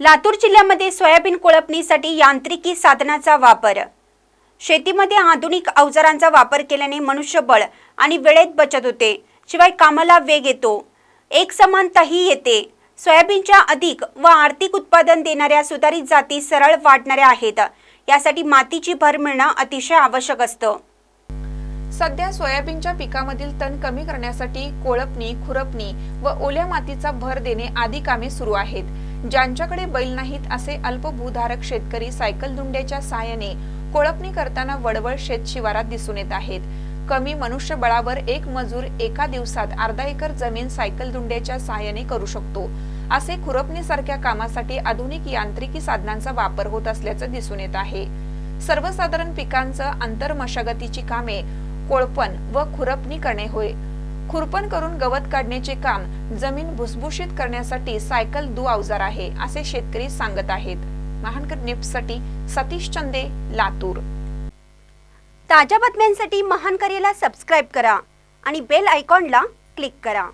लातूर जिल्ह्यामध्ये सोयाबीन कोळपणीसाठी यांत्रिकी साधनाचा वापर. शेतीमध्ये आधुनिक अवजारांचा वापर केल्याने मनुष्यबळ आणि वेळेत बचत होते शिवाय कामाला वेग येतो. एक समानताही येते. सोयाबीनच्या अधिक व आर्थिक उत्पादन देणाऱ्या सुधारित जाती सरळ वाढणाऱ्या आहेत. यासाठी मातीची भर मिळणं अतिशय आवश्यक असतं. सध्या सोयाबीनच्या पिकामधील तण कमी करण्यासाठी कोळपणी खुरपणी व ओल्या मातीचा भर देणे आदी कामे सुरू आहेत. ज्यांच्याकडे बैल नाहीत असे अल्पभूधारक शेतकरी सायकल दुंड्याच्या साहाय्याने कोळपणी करताना वडवळ शेत शिवारात दिसून येत आहेत. कमी मनुष्यबळावर एक मजूर एका दिवसात अर्धा एकर जमीन सायकल दुंड्याच्या साहाय्याने करू शकतो. असे खुरपणीसारख्या कामासाठी आधुनिक यांत्रिकी साधनांचा वापर होत असल्याचं दिसून येत आहे. सर्वसाधारण पिकांचं आंतर मशागतीची कामे कोळपण व खुरपणी करणे होय. खुरपण करून गवत काढण्याचे काम जमीन भुसभुशीत करण्यासाठी सायकल दु अवजार आहे असे शेतकरी सांगत आहेत. महानकर निफ्टसाठी सतीश चंदे लातूर. ताज्या बातम्यांसाठी महानकरेला सबस्क्राईब करा आणि बेल आयकॉनला क्लिक करा.